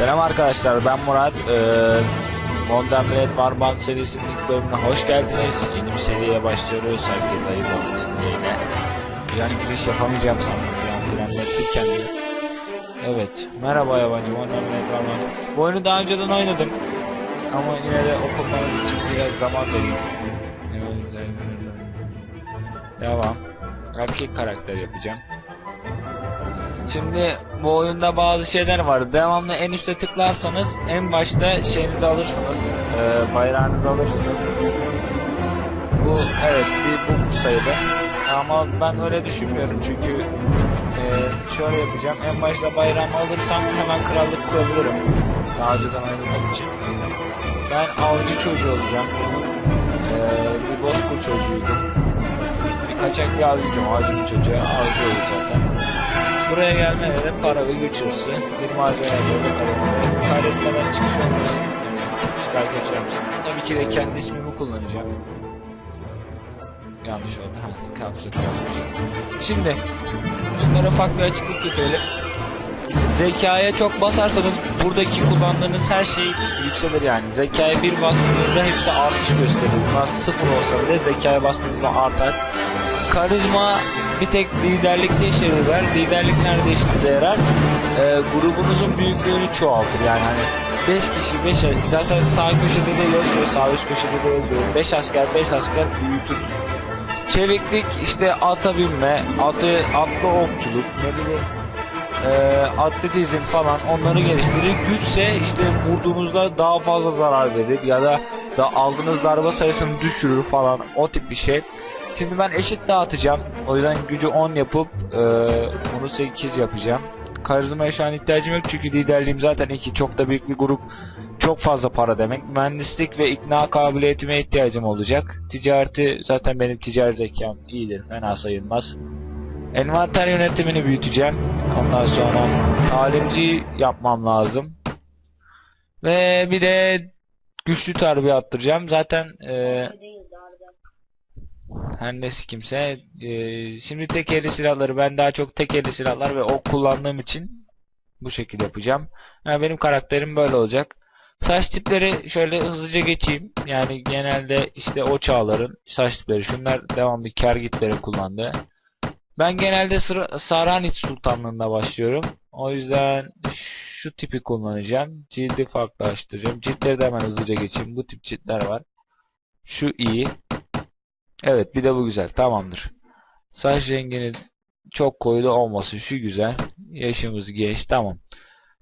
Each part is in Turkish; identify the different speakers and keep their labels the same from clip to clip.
Speaker 1: Selam arkadaşlar ben Murat. Ee, Modern Blade Warband serisinin ilk bölümüne hoş geldiniz. Yeni bir seriye başlıyoruz. Herkes hayırlı olmasın yine. Yani giriş yapamayacağım sandım. Yani frenlettik kendimi. Evet. Merhaba yabancı Modern Blade Warband. Bu oyunu daha önceden oynadım. Ama yine de okumanız için biraz zaman vereyim. Devam. Erkek karakter yapacağım. Şimdi bu oyunda bazı şeyler var. Devamlı en üstte tıklarsanız en başta şeyinizi alırsınız. E, bayrağınızı alırsınız. Bu evet bir bug sayılır. Ama ben öyle düşünmüyorum çünkü e, şöyle yapacağım. En başta bayrağımı alırsam hemen krallık kurabilirim. Daha önceden oynadığım için. Ben avcı çocuğu olacağım. E, bir bozkurt çocuğuydum. Bir kaçak bir avcıydım. Avcının çocuğu avcı olur zaten. Buraya gelmeye de para ve güç hırsı, bir malzeme böyle kaybetmeye, kaybetmeden çıkış olmasın. Çıkar geçer misin? Tabii ki de kendi ismimi kullanacağım. Yanlış oldu. Ha, kapsül. Şimdi, şunlara ufak bir açıklık yapalım. Zekaya çok basarsanız buradaki kullandığınız her şey yükselir yani. Zekaya bir bastığınızda hepsi artış gösterir. Bunlar sıfır olsa bile zekaya bastığınızda artar. Karizma bir tek liderlikte işe yarar. Liderlik nerede işinize yarar? Ee, grubunuzun büyüklüğünü çoğaltır. Yani hani 5 kişi 5 zaten sağ köşede de yazıyor, sağ üst köşede de yazıyor. 5 asker 5 asker büyütür. Çeviklik işte ata binme, atı, atlı okçuluk, ne bileyim e, atletizm falan onları geliştirir. Güçse işte vurduğunuzda daha fazla zarar verir ya da da aldığınız darbe sayısını düşürür falan o tip bir şey. Şimdi ben eşit dağıtacağım. O yüzden gücü 10 yapıp e, bunu 8 yapacağım. Karizmaya şu an ihtiyacım yok çünkü liderliğim zaten 2 çok da büyük bir grup. Çok fazla para demek. Mühendislik ve ikna kabiliyetime ihtiyacım olacak. Ticareti zaten benim ticari zekam iyidir. Fena sayılmaz. Envanter yönetimini büyüteceğim. Ondan sonra talimci yapmam lazım. Ve bir de güçlü terbiye attıracağım. Zaten e, her neyse kimse. Ee, şimdi tek eli silahları ben daha çok tek eli silahlar ve ok kullandığım için bu şekilde yapacağım. Yani benim karakterim böyle olacak. Saç tipleri şöyle hızlıca geçeyim. Yani genelde işte o çağların saç tipleri. Şunlar devamlı kergitleri kullandı. Ben genelde sıra, Saranit Sultanlığında başlıyorum. O yüzden şu tipi kullanacağım. Cildi farklılaştıracağım. Ciltleri de hemen hızlıca geçeyim. Bu tip ciltler var. Şu iyi. Evet bir de bu güzel. Tamamdır. Saç renginin çok koyu olması şu güzel. Yaşımız geç. Tamam.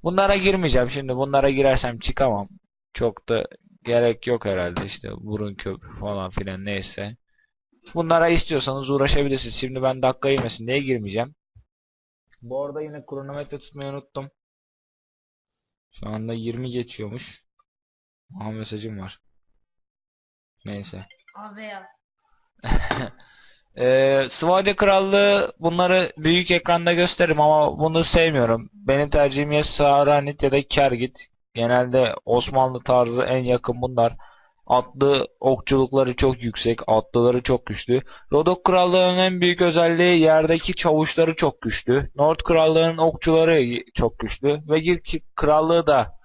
Speaker 1: Bunlara girmeyeceğim. Şimdi bunlara girersem çıkamam. Çok da gerek yok herhalde. işte burun köprü falan filan neyse. Bunlara istiyorsanız uğraşabilirsiniz. Şimdi ben dakika yemesin diye girmeyeceğim. Bu arada yine kronometre tutmayı unuttum. Şu anda 20 geçiyormuş. Aha mesajım var. Neyse.
Speaker 2: Abi ya.
Speaker 1: Ee, Svade Krallığı bunları büyük ekranda gösteririm ama bunu sevmiyorum. Benim tercihim ya Saranit ya da Kergit. Genelde Osmanlı tarzı en yakın bunlar. Atlı okçulukları çok yüksek, atlıları çok güçlü. Rodok Krallığı'nın en büyük özelliği yerdeki çavuşları çok güçlü. Nord Krallığı'nın okçuları çok güçlü. ve Gil Krallığı da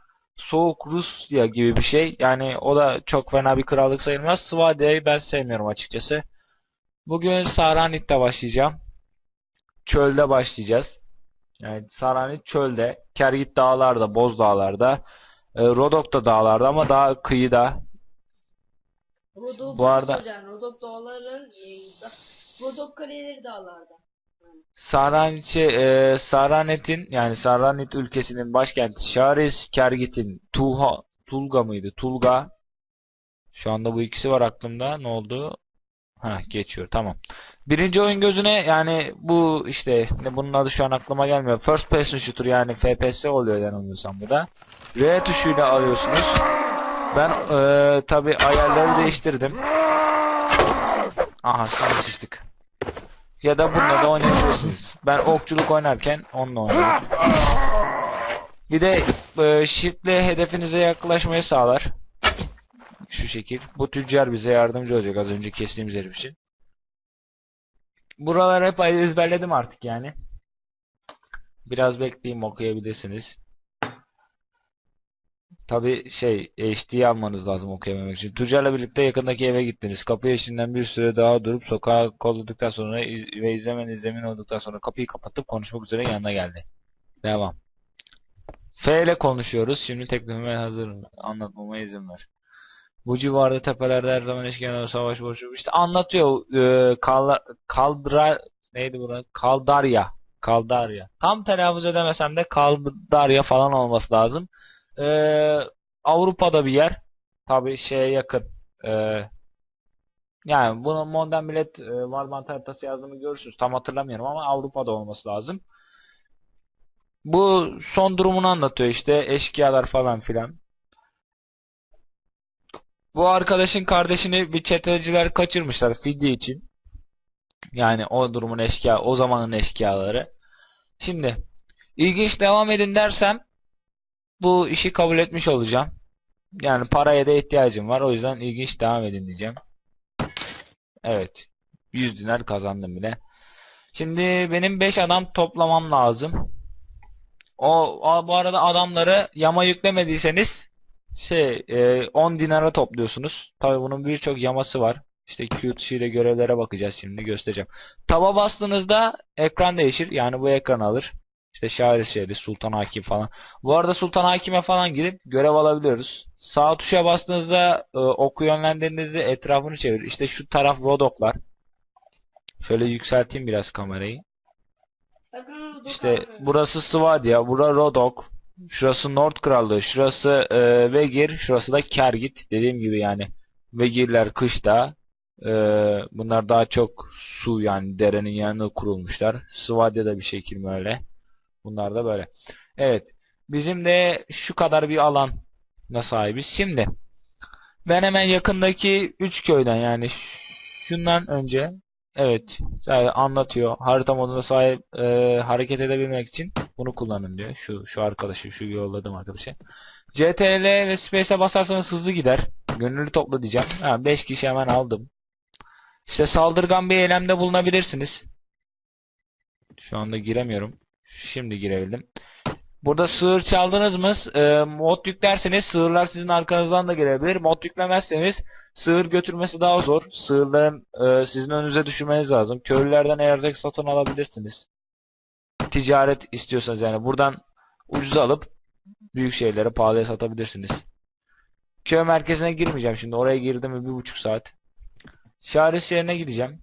Speaker 1: Soğuk Rusya gibi bir şey. Yani o da çok fena bir krallık sayılmaz. Svade'yi ben sevmiyorum açıkçası. Bugün Saranit'te başlayacağım. Çölde başlayacağız. Yani Saranit çölde. Kergit dağlarda, Boz dağlarda. E, Rodok da dağlarda ama daha kıyıda.
Speaker 2: Rodok
Speaker 1: Bu arada-
Speaker 2: hocam, Rodok dağların e, Rodok kaleleri dağlarda.
Speaker 1: Saranit'i, e, Saranet'in yani Saranit ülkesinin başkenti Şaris, Kergit'in Tuha, Tulga mıydı? Tulga. Şu anda bu ikisi var aklımda. Ne oldu? Ha geçiyor. Tamam. Birinci oyun gözüne yani bu işte ne bunun adı şu an aklıma gelmiyor. First person shooter yani FPS oluyor yanılmıyorsam bu da. R tuşuyla alıyorsunuz. Ben e, tabi ayarları değiştirdim. Aha sonra sıçtık. Ya da bununla da oynayabilirsiniz. Ben okçuluk oynarken onunla oynuyorum. Bir de e, shift'le hedefinize yaklaşmayı sağlar. Şu şekil. Bu tüccar bize yardımcı olacak az önce kestiğimiz herif için. Buraları hep ezberledim artık yani. Biraz bekleyeyim okuyabilirsiniz. Tabi şey HD almanız lazım okuyabilmek için. Tüccarla birlikte yakındaki eve gittiniz. Kapı eşiğinden bir süre daha durup sokağı kolladıktan sonra iz- ve izlemeniz emin olduktan sonra kapıyı kapatıp konuşmak üzere yanına geldi. Devam. F ile konuşuyoruz. Şimdi teklifime hazır. Anlatmama izin ver. Bu civarda tepelerde her zaman eşkıyalar savaş boşu. İşte anlatıyor. E, kal, kaldra neydi burası? Kaldarya. Kaldarya. Tam telaffuz edemesem de Kaldarya falan olması lazım. Ee, Avrupa'da bir yer. Tabii şeye yakın. Ee, yani bunu Modern Millet e, Warband haritası yazdığımı görürsünüz. Tam hatırlamıyorum ama Avrupa'da olması lazım. Bu son durumunu anlatıyor işte. Eşkıyalar falan filan. Bu arkadaşın kardeşini bir çeteciler kaçırmışlar fidye için. Yani o durumun eşkıya, o zamanın eşkıyaları. Şimdi ilginç devam edin dersem bu işi kabul etmiş olacağım. Yani paraya da ihtiyacım var. O yüzden ilginç devam edin diyeceğim. Evet. 100 dinar kazandım bile. Şimdi benim 5 adam toplamam lazım. O, o- bu arada adamları yama yüklemediyseniz şey e, 10 dinara topluyorsunuz. Tabi bunun birçok yaması var. İşte Q tuşuyla görevlere bakacağız şimdi göstereceğim. Taba bastığınızda ekran değişir. Yani bu ekranı alır. İşte Şahri Şehri, Sultan Hakim falan. Bu arada Sultan Hakim'e falan girip görev alabiliyoruz. Sağ tuşa bastığınızda e, oku yönlendirdiğinizde etrafını çevir. İşte şu taraf Rodoklar. Şöyle yükselteyim biraz kamerayı. İşte burası Svadia, bura Rodok. Şurası Nord Krallığı, şurası e, Vegir, şurası da Kergit. Dediğim gibi yani Vegirler kışta. e, bunlar daha çok su yani derenin yanına kurulmuşlar. Svadia da bir şekilde öyle. Bunlar da böyle. Evet. Bizim de şu kadar bir alana sahibiz. Şimdi ben hemen yakındaki 3 köyden yani şundan önce evet yani anlatıyor. Harita moduna sahip e, hareket edebilmek için bunu kullanın diyor. Şu şu arkadaşı şu yolladığım arkadaşı. CTRL ve Space'e basarsanız hızlı gider. Gönüllü topla diyeceğim. Ha 5 kişi hemen aldım. İşte saldırgan bir eylemde bulunabilirsiniz. Şu anda giremiyorum. Şimdi girebildim. Burada sığır çaldınız mı e, mod yüklerseniz sığırlar sizin arkanızdan da gelebilir. Mod yüklemezseniz sığır götürmesi daha zor. Sığırların e, sizin önünüze düşürmeniz lazım. Köylülerden erzak satın alabilirsiniz. Ticaret istiyorsanız yani buradan ucuza alıp büyük şeylere pahalıya satabilirsiniz. Köy merkezine girmeyeceğim şimdi. Oraya girdim mi bir buçuk saat. Şaris yerine gideceğim.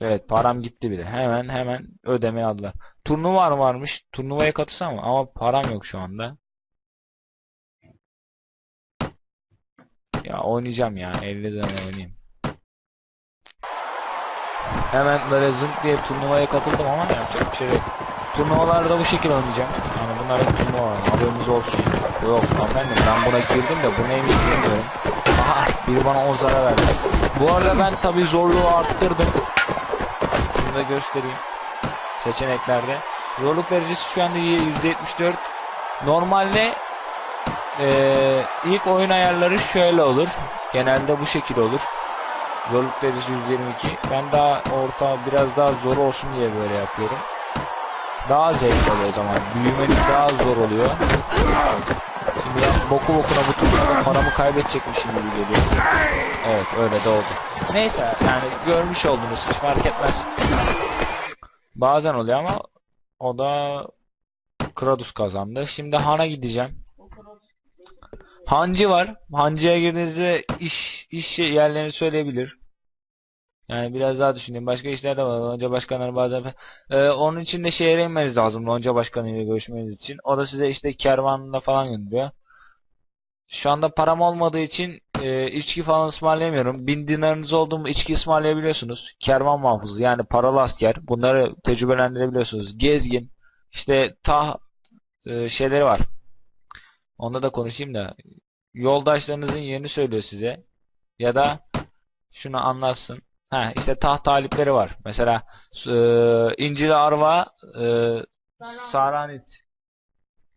Speaker 1: Evet param gitti bile. Hemen hemen ödemeye aldılar. Turnuva mı varmış? Turnuvaya katılsam mı? Ama param yok şu anda. Ya oynayacağım ya. 50 tane oynayayım. Hemen böyle zınk diye turnuvaya katıldım ama yapacak bir şey yok. Turnuvalarda bu şekilde oynayacağım. Yani bunların turnuva var. Haberiniz olsun. Yok efendim ben buna girdim de bu neymiş bilmiyorum. Aha biri bana 10 zarar verdi. Bu arada ben tabi zorluğu arttırdım. Da göstereyim. Seçeneklerde. Zorluk derecesi şu anda %74. Normalde eee, ilk oyun ayarları şöyle olur. Genelde bu şekilde olur. Zorluk derecesi 122. Ben daha orta biraz daha zor olsun diye böyle yapıyorum. Daha zevkli oluyor o zaman. Büyümeniz daha zor oluyor. Ben boku bokuna bu turnuvada paramı kaybedecekmişim gibi geliyor. Evet öyle de oldu. Neyse yani görmüş oldunuz hiç fark etmez. Bazen oluyor ama o da Kradus kazandı. Şimdi Han'a gideceğim. Hancı var. Hancıya girdiğinizde iş iş yerlerini söyleyebilir. Yani biraz daha düşüneyim. Başka işler de var. Lonca başkanları bazen Ee, onun için de şehre inmeniz lazım. Lonca başkanı ile görüşmeniz için. O da size işte kervanla falan gönderiyor. Şu anda param olmadığı için e, içki falan ısmarlayamıyorum. Bin dinarınız oldu mu içki ısmarlayabiliyorsunuz. Kervan muhafızı yani paralı asker. Bunları tecrübelendirebiliyorsunuz. Gezgin. işte tah e, şeyleri var. Onda da konuşayım da yoldaşlarınızın yerini söylüyor size. Ya da şunu anlatsın. Ha işte taht talipleri var. Mesela e, İncil Arva e,
Speaker 2: Saran.
Speaker 1: Saranit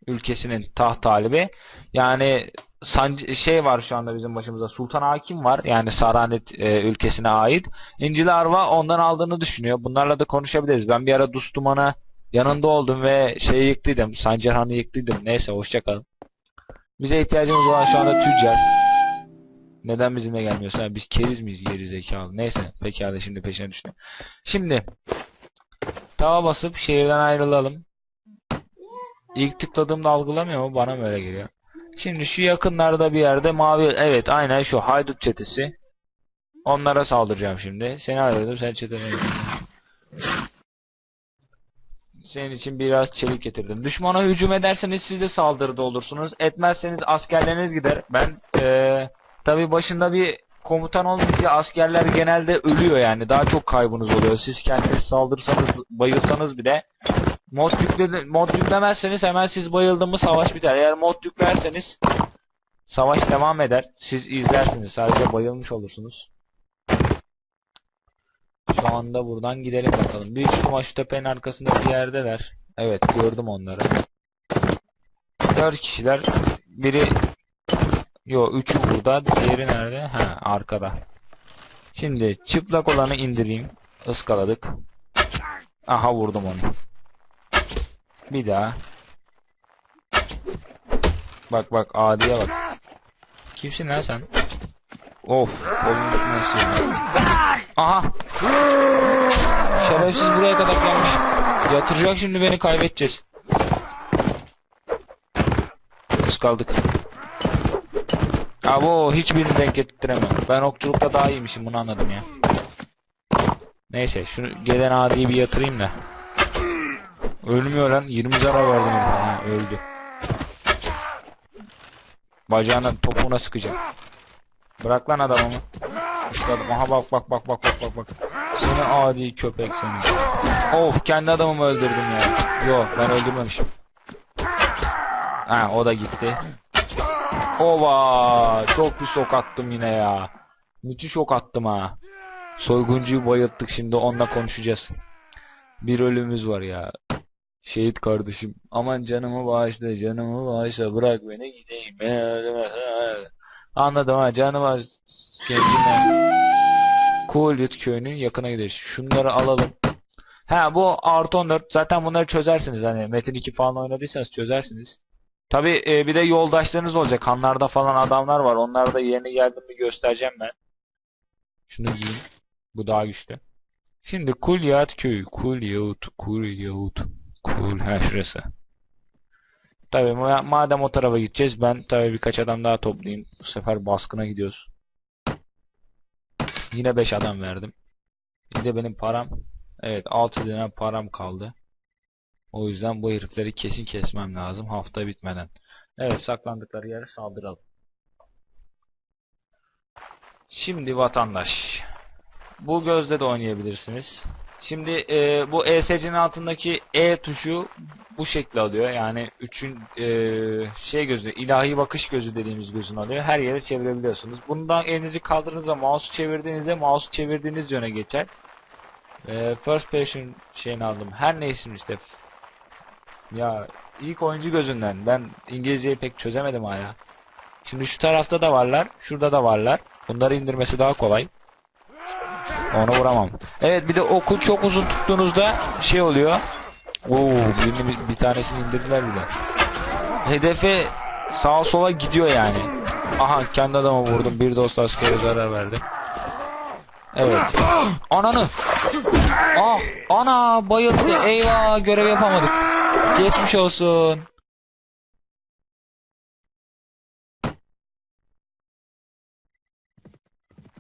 Speaker 1: ülkesinin taht talibi. Yani sancı, şey var şu anda bizim başımızda. Sultan Hakim var. Yani Saranit e, ülkesine ait. İncil Arva ondan aldığını düşünüyor. Bunlarla da konuşabiliriz. Ben bir ara Dustuman'a yanında oldum ve şeyi yıktıydım. Sancarhan'ı yıktıydım. Neyse hoşça kalın. Bize ihtiyacımız olan şu anda tüccar. Neden bizimle gelmiyorsun? Ha, biz keriz miyiz geri zekalı? Neyse pekala şimdi peşine düştüm. Şimdi tava basıp şehirden ayrılalım. İlk tıkladığımda algılamıyor mu? Bana mı öyle geliyor? Şimdi şu yakınlarda bir yerde mavi evet aynen şu haydut çetesi. Onlara saldıracağım şimdi. Seni arıyordum sen çetene. Senin için biraz çelik getirdim. Düşmana hücum ederseniz siz de saldırıda olursunuz. Etmezseniz askerleriniz gider. Ben eee tabi başında bir komutan olmayınca askerler genelde ölüyor yani. Daha çok kaybınız oluyor. Siz kendiniz saldırsanız, bayılsanız bile mod, yükle, mod yüklemezseniz hemen siz bayıldı mı savaş biter. Eğer mod yüklerseniz savaş devam eder. Siz izlersiniz. Sadece bayılmış olursunuz. Şu anda buradan gidelim bakalım. Büyük ihtimal şu tepenin arkasında bir yerdeler. Evet gördüm onları. Dört kişiler. Biri Yo üçü burada. Diğeri nerede? Ha arkada. Şimdi çıplak olanı indireyim. Iskaladık. Aha vurdum onu. Bir daha. Bak bak adiye bak. Kimsin lan sen? Of. Nasıl? Aha. Şerefsiz buraya kadar gelmiş. Yatıracak şimdi beni kaybedeceğiz. Biz kaldık. Abo hiçbirini denk getiremem. Ben okçulukta daha iyiymişim bunu anladım ya. Neyse şunu gelen adiyi bir yatırayım da. Ölmüyor lan 20 zarar verdim. Ha, öldü. Bacağına topuğuna sıkacağım. Bırak lan adamımı. Isladım. Aha bak bak bak bak bak bak bak. Seni adi köpek seni. Of kendi adamımı öldürdüm ya. Yok ben öldürmemişim. Ha o da gitti. Ova çok bir sok attım yine ya. Müthiş ok attım ha. Soyguncuyu bayılttık şimdi onunla konuşacağız. Bir ölümümüz var ya. Şehit kardeşim. Aman canımı bağışla canımı bağışla bırak beni gideyim. Anladım ha canıma kendine. Kulyut köyünün yakına gideriz. Şunları alalım. Ha bu artı 14. Zaten bunları çözersiniz. Hani Metin 2 falan oynadıysanız çözersiniz. Tabi bir de yoldaşlarınız olacak. Hanlarda falan adamlar var. Onlar da yeni geldim bir göstereceğim ben. Şunu giyin. Bu daha güçlü. Şimdi Kulyat köyü. Kulyut. Kulyut. Kul. Ha şurası. Tabi madem o tarafa gideceğiz ben tabi birkaç adam daha toplayayım. Bu sefer baskına gidiyoruz. Yine 5 adam verdim. Bir de benim param evet 6 dinar param kaldı. O yüzden bu herifleri kesin kesmem lazım hafta bitmeden. Evet saklandıkları yere saldıralım. Şimdi vatandaş. Bu gözde de oynayabilirsiniz. Şimdi e, bu ESC'nin altındaki E tuşu bu şekli alıyor. Yani üçün e, şey gözü, ilahi bakış gözü dediğimiz gözünü alıyor. Her yere çevirebiliyorsunuz. Bundan elinizi kaldırdığınızda mouse'u çevirdiğinizde mouse'u çevirdiğiniz yöne geçer. E, first person şeyini aldım. Her neyse işte. Ya ilk oyuncu gözünden. Ben İngilizceyi pek çözemedim hala. Şimdi şu tarafta da varlar. Şurada da varlar. Bunları indirmesi daha kolay. Onu vuramam. Evet bir de oku çok uzun tuttuğunuzda şey oluyor. Oo birini bir, bir tanesini indirdiler bile. Hedefe sağa sola gidiyor yani. Aha kendi adama vurdum. Bir dost askere zarar verdim. Evet. Ananı. Ah ana bayıldı. Eyvah görev yapamadık. Geçmiş olsun.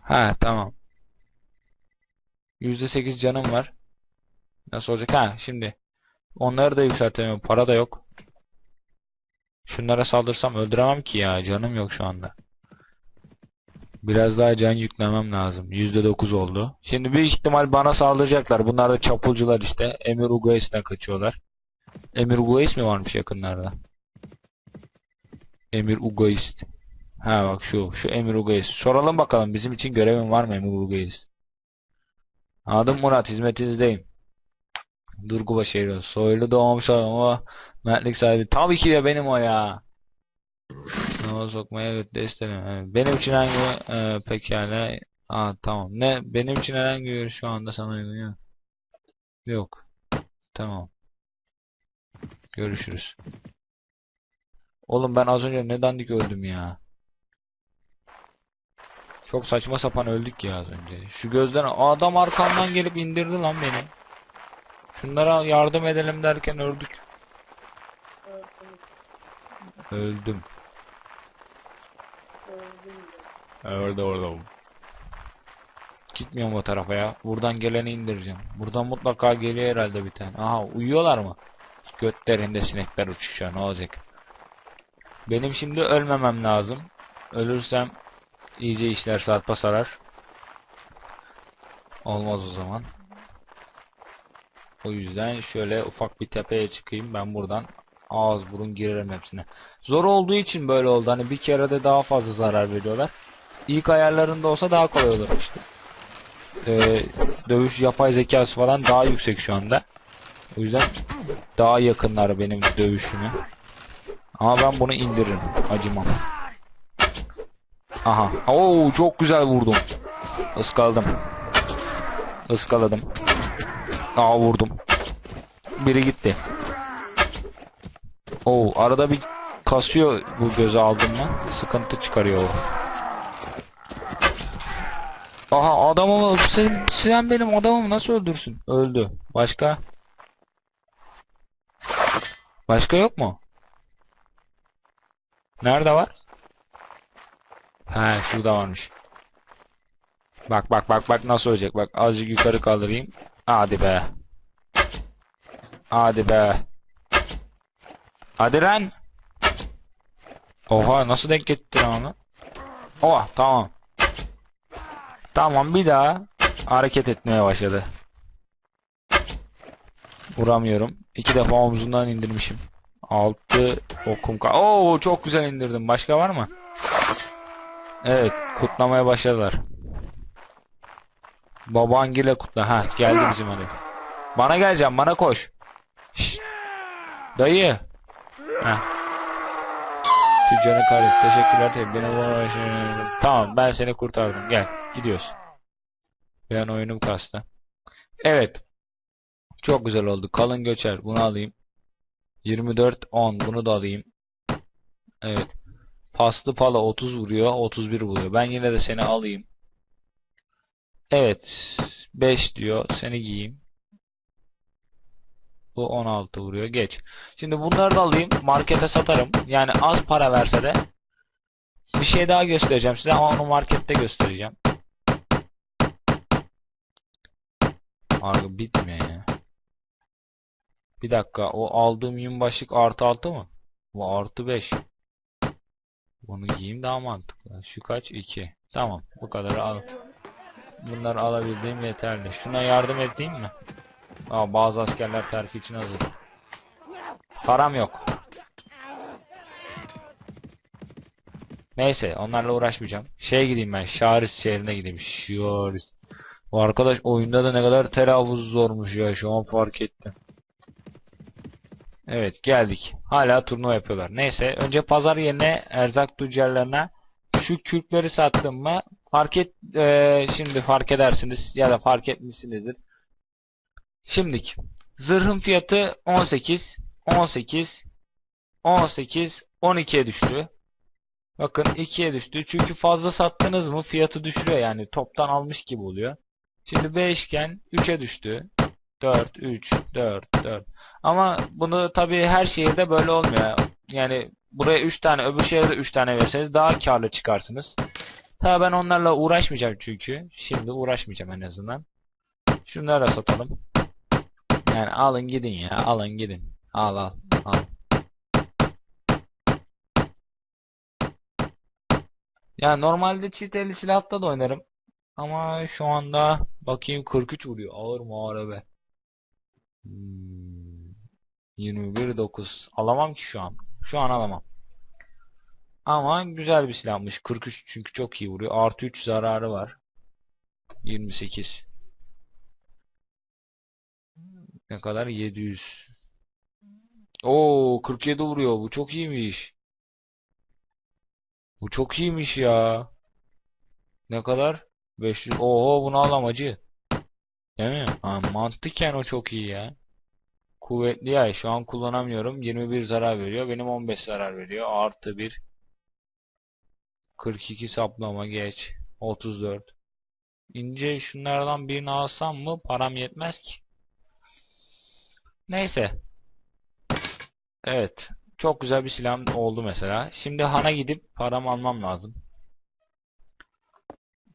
Speaker 1: Ha tamam. %8 canım var. Nasıl olacak? Ha şimdi. Onları da yükseltemiyorum. Para da yok. Şunlara saldırsam öldüremem ki ya. Canım yok şu anda. Biraz daha can yüklemem lazım. %9 oldu. Şimdi büyük ihtimal bana saldıracaklar. Bunlar da çapulcular işte. Emir Ugais'ten kaçıyorlar. Emir Ugais mi varmış yakınlarda? Emir Ugais. Ha bak şu. Şu Emir Ugais. Soralım bakalım bizim için görevin var mı Emir Ugais? Adım Murat, hizmetinizdeyim. Durguba şehri. Soylu doğmuş ama mertlik sahibi. Tabii ki de benim o ya. Sınava sokmaya götte isterim. Evet. Benim için hangi e, pekala. Aa tamam. Ne benim için herhangi bir şu anda sana uygun yok. Yok. Tamam. Görüşürüz. Oğlum ben az önce ne dandik öldüm ya. Çok saçma sapan öldük ya az önce. Şu gözden adam arkamdan gelip indirdi lan beni. Şunlara yardım edelim derken öldük.
Speaker 2: Öldüm.
Speaker 1: Orada orada. Gitmiyorum o tarafa ya. Buradan geleni indireceğim. Buradan mutlaka geliyor herhalde bir tane. Aha uyuyorlar mı? Götlerinde sinekler uçuşuyor ne olacak? Benim şimdi ölmemem lazım. Ölürsem iyice işler sarpa sarar. Olmaz o zaman. O yüzden şöyle ufak bir tepeye çıkayım. Ben buradan ağız burun girerim hepsine. Zor olduğu için böyle oldu. Hani bir kere de daha fazla zarar veriyorlar. İlk ayarlarında olsa daha kolay olur işte. Ee, dövüş yapay zekası falan daha yüksek şu anda. O yüzden daha yakınlar benim dövüşüme. Ama ben bunu indiririm. Acımam. Aha. Oo çok güzel vurdum. Iskaladım. Iskaladım. Aa vurdum. Biri gitti. Oo arada bir kasıyor bu göze aldım? Sıkıntı çıkarıyor o. Aha adamımı sen, sen benim adamımı nasıl öldürsün? Öldü. Başka? Başka yok mu? Nerede var? He şurada varmış. Bak bak bak bak nasıl ölecek bak azıcık yukarı kaldırayım. Hadi be. Hadi be. Hadi lan. Oha nasıl denk getirdin onu? Oh tamam. Tamam bir daha hareket etmeye başladı. Vuramıyorum. İki defa omzundan indirmişim. Altı okum ka Oo çok güzel indirdim. Başka var mı? Evet kutlamaya başladılar. Babangile kutla. Ha geldi bizim herif. Bana geleceğim bana koş. Şşt. Dayı. Heh. Tüccarın kardeşi teşekkürler tabii beni bu Tamam ben seni kurtardım gel gidiyoruz. Ben oyunum kastı. Evet. Çok güzel oldu. Kalın göçer. Bunu alayım. 24 10 bunu da alayım. Evet. Paslı pala 30 vuruyor. 31 vuruyor. Ben yine de seni alayım. Evet. 5 diyor. Seni giyeyim. Bu 16 vuruyor. Geç. Şimdi bunları da alayım. Markete satarım. Yani az para verse de bir şey daha göstereceğim size ama onu markette göstereceğim. Abi bitmiyor ya. Bir dakika o aldığım yün başlık artı 6 mı? Bu artı 5. Bunu giyeyim daha mantıklı. Şu kaç? 2. Tamam bu kadar al. Bunları alabildiğim yeterli. Şuna yardım edeyim mi? Aa, bazı askerler terfi için hazır. Param yok. Neyse onlarla uğraşmayacağım. Şeye gideyim ben. Şaris şehrine gideyim. Şaris. Bu arkadaş oyunda da ne kadar telaffuz zormuş ya. Şu an fark ettim. Evet geldik. Hala turnuva yapıyorlar. Neyse önce pazar yerine erzak tüccarlarına şu kürkleri sattım mı fark et eee, şimdi fark edersiniz ya da fark etmişsinizdir. Şimdik zırhın fiyatı 18 18 18 12'ye düştü. Bakın 2'ye düştü. Çünkü fazla sattınız mı fiyatı düşürüyor yani toptan almış gibi oluyor. Şimdi 5 iken 3'e düştü. 4, 3, 4, 4. Ama bunu tabii her şehirde böyle olmuyor. Yani buraya 3 tane öbür şehirde 3 tane verseniz daha karlı çıkarsınız. Tabii ben onlarla uğraşmayacağım çünkü. Şimdi uğraşmayacağım en azından. Şunları da satalım. Yani alın gidin ya alın gidin. Al al al. Ya normalde çift elli silahta da oynarım. Ama şu anda bakayım 43 vuruyor. Ağır mı ağır be. Hmm, 21.9 alamam ki şu an. Şu an alamam. Ama güzel bir silahmış. 43 çünkü çok iyi vuruyor. Artı 3 zararı var. 28. Ne kadar? 700. Oo 47 vuruyor. Bu çok iyiymiş. Bu çok iyiymiş ya. Ne kadar? 500. Oho bunu alam acı. Değil mi? Ha, mantıken o çok iyi ya. Kuvvetli yay şu an kullanamıyorum. 21 zarar veriyor. Benim 15 zarar veriyor. Artı 1. 42 saplama geç. 34. İnce şunlardan birini alsam mı param yetmez ki. Neyse. Evet. Çok güzel bir silahım oldu mesela. Şimdi Han'a gidip paramı almam lazım.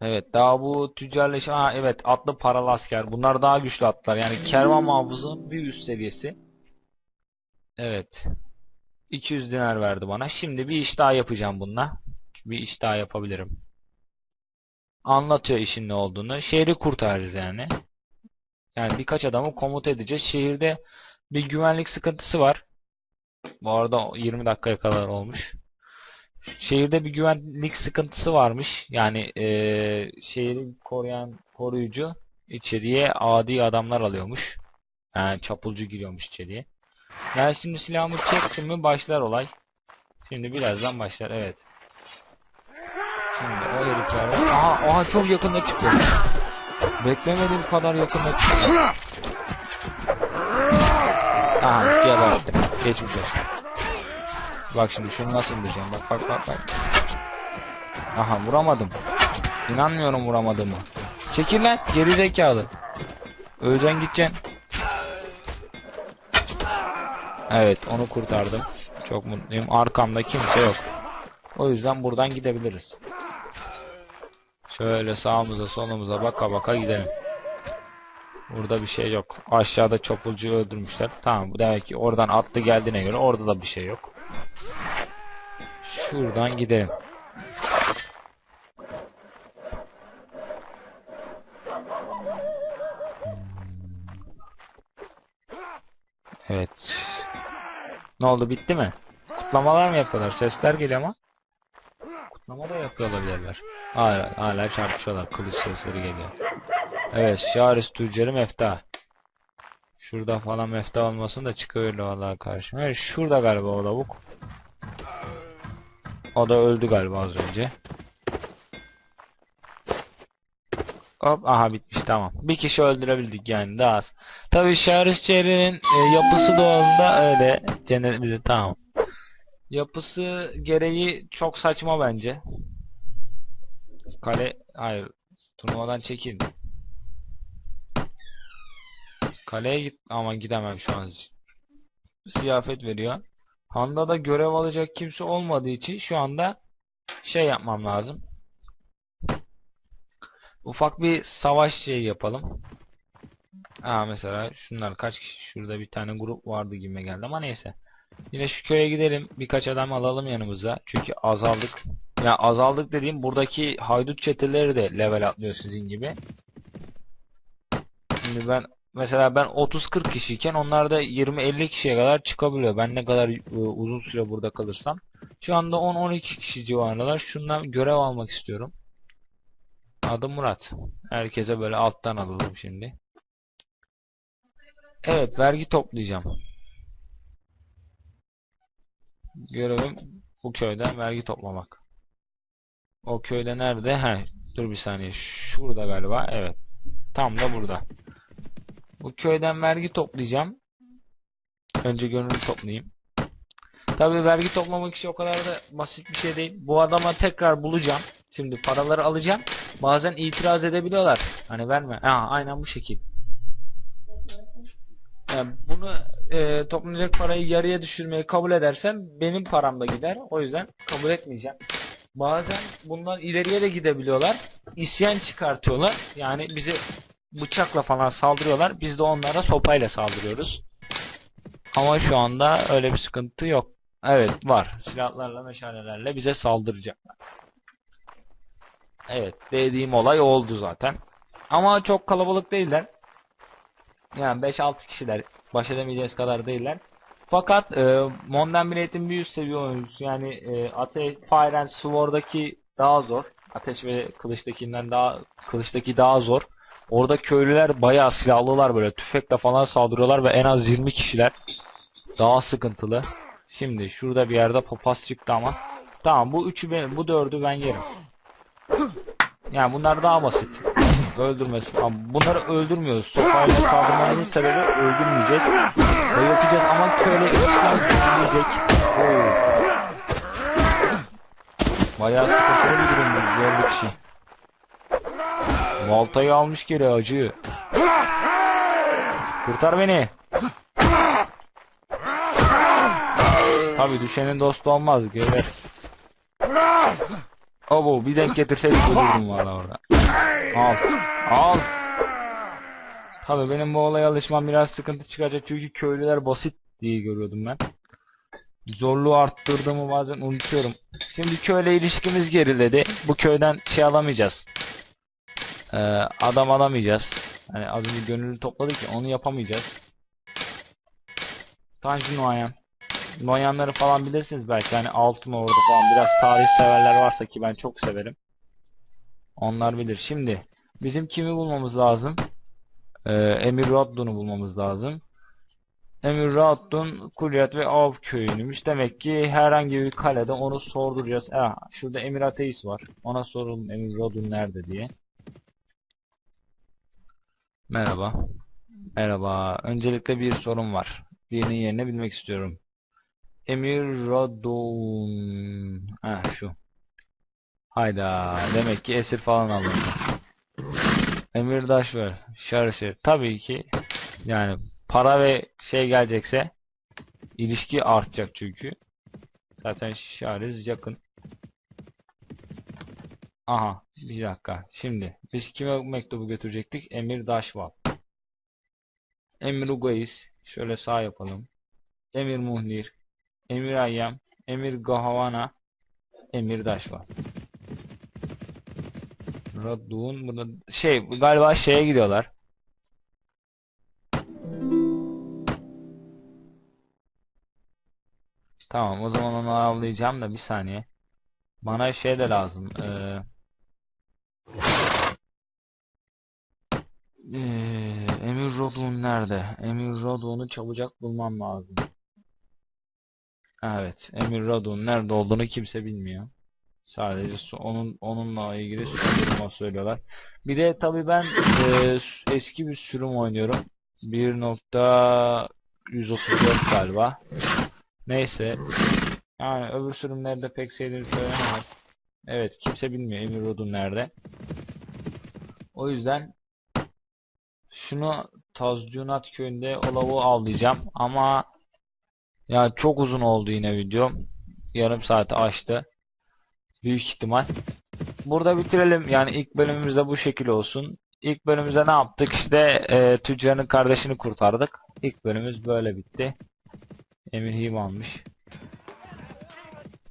Speaker 1: Evet daha bu tüccarleş ha evet atlı paralı asker. Bunlar daha güçlü atlar. Yani kervan muhafızının bir üst seviyesi. Evet. 200 dinar verdi bana. Şimdi bir iş daha yapacağım bununla. Bir iş daha yapabilirim. Anlatıyor işin ne olduğunu. Şehri kurtarırız yani. Yani birkaç adamı komut edeceğiz. Şehirde bir güvenlik sıkıntısı var. Bu arada 20 dakikaya kadar olmuş. Şehirde bir güvenlik sıkıntısı varmış. Yani eee şehri koruyan koruyucu içeriye adi adamlar alıyormuş. Yani çapulcu giriyormuş içeriye. Yani şimdi silahımı çektim mi başlar olay. Şimdi birazdan başlar evet. Şimdi o heriflerden... Aha, aha çok yakında çıktı. Beklemediğim kadar yakında çıktı. Aha geberttim. Geçmiş olsun. Bak şimdi şunu nasıl indireceğim. Bak bak bak bak. Aha vuramadım. İnanmıyorum vuramadığımı. Çekil lan geri zekalı. Öleceksin gideceksin. Evet onu kurtardım. Çok mutluyum. Arkamda kimse yok. O yüzden buradan gidebiliriz. Şöyle sağımıza solumuza baka baka gidelim. Burada bir şey yok. Aşağıda çopulcuyu öldürmüşler. Tamam bu demek ki oradan atlı geldiğine göre orada da bir şey yok. Şuradan gidelim. Evet. Ne oldu bitti mi? Kutlamalar mı yapıyorlar? Sesler geliyor ama. Kutlama da yapıyor olabilirler. Hala, hala çarpışıyorlar. Kılıç sesleri geliyor. Evet. Şaris tüccarı mefta. Şurada falan mefta olmasın da çıkıyor vallahi karşıma. Şurada galiba o lavuk. O da öldü galiba az önce. Hop aha bitmiş tamam. Bir kişi öldürebildik yani daha az. Tabi Şaris Çehre'nin e, yapısı doğalında öyle cennet bize tamam. Yapısı gereği çok saçma bence. Kale hayır turnuvadan çekil. Kaleye git ama gidemem şu an. Ziyafet veriyor. Handa da görev alacak kimse olmadığı için şu anda şey yapmam lazım. Ufak bir savaş şey yapalım. Ha mesela şunlar kaç kişi şurada bir tane grup vardı gibi geldi ama neyse. Yine şu köye gidelim birkaç adam alalım yanımıza çünkü azaldık. Ya azaldık dediğim buradaki haydut çeteleri de level atlıyor sizin gibi. Şimdi ben mesela ben 30-40 kişiyken onlar da 20-50 kişiye kadar çıkabiliyor. Ben ne kadar e, uzun süre burada kalırsam. Şu anda 10-12 kişi civarındalar. Şundan görev almak istiyorum. Adım Murat. Herkese böyle alttan alalım şimdi. Evet vergi toplayacağım. Görevim bu köyden vergi toplamak. O köyde nerede? He, dur bir saniye. Şurada galiba. Evet. Tam da burada. Bu köyden vergi toplayacağım. Önce gönüllü toplayayım. Tabi vergi toplamak işi o kadar da basit bir şey değil. Bu adama tekrar bulacağım. Şimdi paraları alacağım. Bazen itiraz edebiliyorlar. Hani verme. Ha, aynen bu şekil. Yani bunu e, toplanacak parayı yarıya düşürmeyi kabul edersem benim param da gider. O yüzden kabul etmeyeceğim. Bazen bundan ileriye de gidebiliyorlar. İsyan çıkartıyorlar. Yani bize bıçakla falan saldırıyorlar. Biz de onlara sopayla saldırıyoruz. Ama şu anda öyle bir sıkıntı yok. Evet var. Silahlarla meşalelerle bize saldıracaklar. Evet dediğim olay oldu zaten. Ama çok kalabalık değiller. Yani 5-6 kişiler. Baş edemeyeceğiz kadar değiller. Fakat e, Modern Blade'in bir üst seviye oyuncusu yani e, Ateş Fire and Sword'daki daha zor. Ateş ve kılıçtakinden daha kılıçtaki daha zor. Orada köylüler bayağı silahlılar böyle tüfekle falan saldırıyorlar ve en az 20 kişiler. Daha sıkıntılı. Şimdi şurada bir yerde papaz çıktı ama. Tamam bu üçü benim, bu dördü ben yerim. Yani bunlar daha basit. Öldürmesi. Ama bunları öldürmüyoruz. Sopayla saldırmamızın sebebi öldürmeyeceğiz. Yapacağız ama köyle işler. Oo. Bayağı sıkıntılı bir durum bu. Zor bir şey. Baltayı almış geri acı. Kurtar beni. Tabi düşenin dostu olmaz geber. Abo bir denk getirseydik ölürdüm valla orada. Al. Al. Tabi benim bu olaya alışmam biraz sıkıntı çıkacak çünkü köylüler basit diye görüyordum ben. Zorluğu arttırdığımı bazen unutuyorum. Şimdi köyle ilişkimiz geriledi. Bu köyden şey alamayacağız. Ee, adam alamayacağız. Hani az önce gönüllü topladık ya onu yapamayacağız. Tanju Noyan. Noyanları falan bilirsiniz belki hani altın ordu falan biraz tarih severler varsa ki ben çok severim. Onlar bilir. Şimdi bizim kimi bulmamız lazım? Ee, Emir Raddun'u bulmamız lazım. Emir Raddun, Kuryat ve Av köyünümüş. Demek ki herhangi bir kalede onu sorduracağız. Ah, şurada Emir Ateis var. Ona soralım Emir Raddun nerede diye. Merhaba. Merhaba. Öncelikle bir sorum var. Birinin yerini bilmek istiyorum. Emir Radon. Ha şu. Hayda. Demek ki esir falan alındı. Emir Daşver. Şarjör. Tabii ki. Yani para ve şey gelecekse ilişki artacak çünkü. Zaten şarj yakın. Aha. Bir dakika. Şimdi biz kime mektubu götürecektik? Emir Daşval. Emir Ugayis. Şöyle sağ yapalım. Emir Muhnir. Emir Ayyam. Emir Gahavana. Emir Daşval. Radun burada şey galiba şeye gidiyorlar. Tamam o zaman onu avlayacağım da bir saniye. Bana şey de lazım. Eee Eee, Emir Rodun nerede? Emir Rodun'u çabucak bulmam lazım. Evet, Emir Rodun nerede olduğunu kimse bilmiyor. Sadece onun onunla ilgili sürüm söylüyorlar. Bir de tabii ben s- eski bir sürüm oynuyorum. 1.134 galiba. Neyse. Yani öbür sürümlerde pek sevdiğim söylenemez. Evet, kimse bilmiyor Emir Rodun nerede. O yüzden şunu Tazcunat köyünde o lavuğu avlayacağım ama ya çok uzun oldu yine videom. Yarım saati aştı. Büyük ihtimal. Burada bitirelim. Yani ilk bölümümüz de bu şekil olsun. İlk bölümümüzde ne yaptık? İşte e, tüccarın kardeşini kurtardık. İlk bölümümüz böyle bitti. Emir Him almış.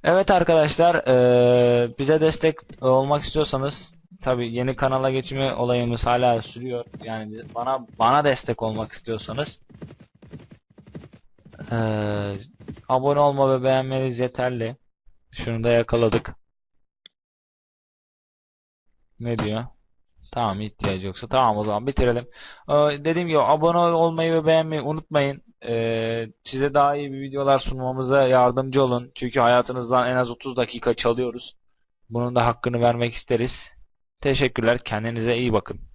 Speaker 1: Evet arkadaşlar e, bize destek olmak istiyorsanız Tabi yeni kanala geçme olayımız hala sürüyor. Yani bana bana destek olmak istiyorsanız eee, abone olma ve beğenmeniz yeterli. Şunu da yakaladık. Ne diyor? Tamam ihtiyacı yoksa tamam o zaman bitirelim. Ee, dediğim gibi abone olmayı ve beğenmeyi unutmayın. Ee, size daha iyi bir videolar sunmamıza yardımcı olun. Çünkü hayatınızdan en az 30 dakika çalıyoruz. Bunun da hakkını vermek isteriz. Teşekkürler. Kendinize iyi bakın.